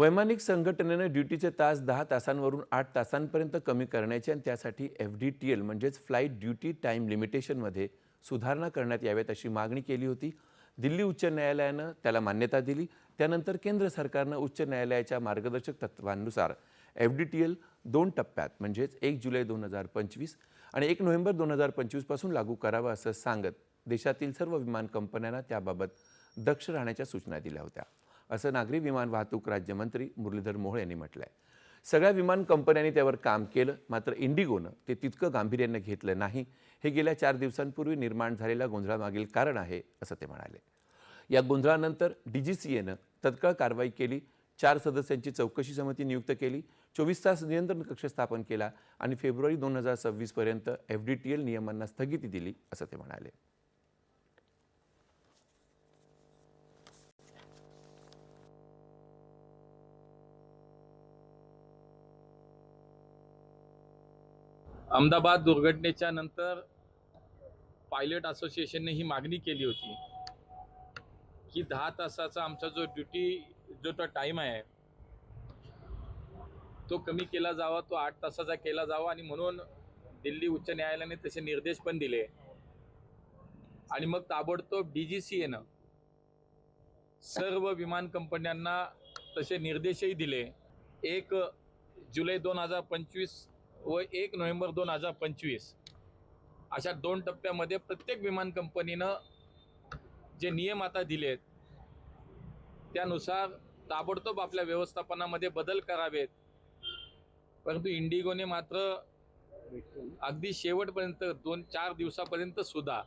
वैमानिक संघटनेनं ड्युटीचे तास दहा तासांवरून आठ तासांपर्यंत कमी करण्याचे आणि त्यासाठी एफ डी टी एल म्हणजेच फ्लाईट ड्युटी टाईम लिमिटेशनमध्ये सुधारणा करण्यात याव्यात अशी मागणी केली होती. दिल्ली उच्च न्यायालयानं त्याला मान्यता दिली. त्यानंतर केंद्र सरकारनं उच्च न्यायालयाच्या मार्गदर्शक तत्वांनुसार एफ डी टी एल दोन टप्प्यात म्हणजेच एक जुलै दोन हजार पंचवीस आणि एक नोव्हेंबर दोन हजार पंचवीसपासून लागू करावं असं सांगत देशातील सर्व विमान कंपन्यांना त्याबाबत दक्ष राहण्याच्या सूचना दिल्या होत्या. असं नागरी विमान वाहतूक राज्यमंत्री मुरलीधर मोहोळ यांनी म्हटलं आहे सगळ्या विमान कंपन्यांनी त्यावर काम केलं मात्र इंडिगोनं ते तितकं गांभीर्यानं घेतलं नाही. हे गेल्या चार दिवसांपूर्वी निर्माण झालेल्या गोंधळामागील कारण आहे असं ते म्हणाले. या गोंधळानंतर डी जी सी एनं तत्काळ कारवाई केली चार सदस्यांची चौकशी समिती नियुक्त केली चोवीस तास नियंत्रण कक्ष स्थापन केला आणि फेब्रुवारी दोन हजार सव्वीसपर्यंत एफ डी टी एल नियमांना स्थगिती दिली असं ते म्हणाले. अहमदाबाद दुर्घटनेच्या नंतर पायलट असोसिएशनने ही मागणी केली होती की दहा तासाचा आमचा जो ड्युटी जो तो टाईम आहे तो कमी केला जावा तो आठ तासाचा केला जावा आणि म्हणून दिल्ली उच्च न्यायालयाने तसे निर्देश पण दिले. आणि मग ताबडतोब डी जी सी एनं सर्व विमान कंपन्यांना तसे निर्देशही दिले. एक जुलै दोन हजार पंचवीस व एक नोव्हेंबर दोन हजार पंचवीस. अशा दोन टप्प्यामध्ये प्रत्येक विमान कंपनीनं जे नियम आता दिलेत त्यानुसार ताबडतोब आपल्या व्यवस्थापनामध्ये बदल करावेत. परंतु इंडिगोने मात्र अगदी शेवटपर्यंत दोन चार दिवसापर्यंत सुद्धा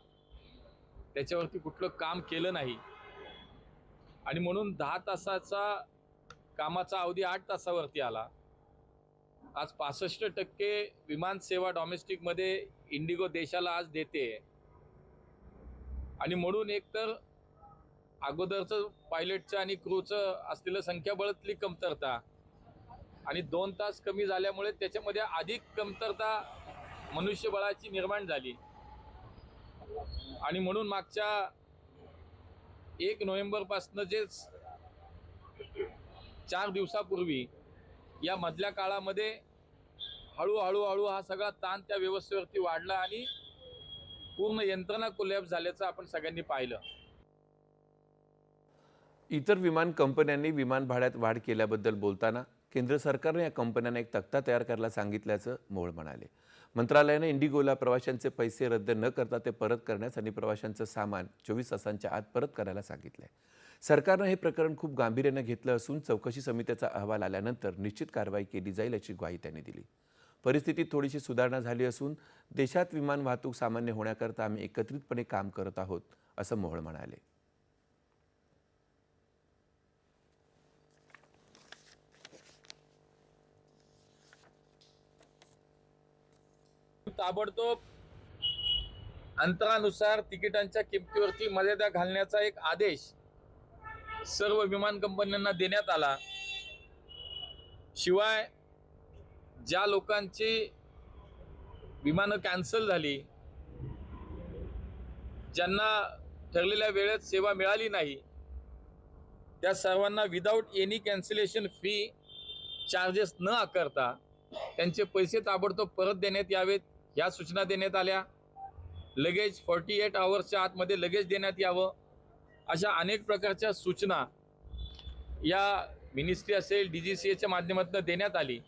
त्याच्यावरती कुठलं काम केलं नाही. आणि म्हणून दहा तासाचा कामाचा अवधी आठ तासावरती आला. आज पासष्ट टक्के विमान सेवा डॉमेस्टिकमध्ये इंडिगो देशाला आज देते. आणि म्हणून एकतर अगोदरचं पायलटचं आणि क्रूचं असलेलं संख्याबळातली कमतरता. आणि दोन तास कमी झाल्यामुळे त्याच्यामध्ये अधिक कमतरता मनुष्यबळाची निर्माण झाली. आणि म्हणून मागच्या एक नोव्हेंबरपासनं जे चार दिवसापूर्वी या मधल्या काळामध्ये हळूहळू हळू हा सगळा ताण त्या व्यवस्थेवरती वाढला आणि पूर्ण यंत्रणा कोलॅप झाल्याचं आपण सगळ्यांनी पाहिलं. इतर विमान कंपन्यांनी विमान भाड्यात वाढ केल्याबद्दल बोलताना केंद्र सरकारने या कंपन्यांना एक तक्ता तयार करायला सांगितल्याचं मोळ म्हणाले. मंत्रालयाने इंडिगोला प्रवाशांचे पैसे रद्द न करता ते परत करण्यास आणि प्रवाशांचं सामान चोवीस तासांच्या आत परत करायला सांगितलंय. सरकारनं हे प्रकरण खूप गांभीर्यानं घेतलं असून चौकशी समितीचा अहवाल आल्यानंतर निश्चित कारवाई केली जाईल अशी ग्वाही त्यांनी दिली. परिस्थितीत थोडीशी सुधारणा झाली असून देशात विमान वाहतूक सामान्य होण्याकरता आम्ही एकत्रितपणे काम करत आहोत असं मोहोळ म्हणाले. ताबडतोब अंतरानुसार तिकिटांच्या किमतीवरती मर्यादा घालण्याचा एक आदेश सर्व विमान कंपन्यांना देण्यात आला. शिवाय ज्या लोकांची विमानं कॅन्सल झाली ज्यांना ठरलेल्या वेळेत सेवा मिळाली नाही त्या सर्वांना without any cancellation fee charges न आकारता त्यांचे पैसे ताबडतोब परत देण्यात यावेत ह्या सूचना देण्यात आल्या. लगेज फॉर्टी एट आवर्सच्या आतमध्ये लगेज देण्यात यावं अशा अनेक प्रकारच्या सूचना या मिनिस्ट्री असेल डी जी सी एच्या माध्यमातून देण्यात आली.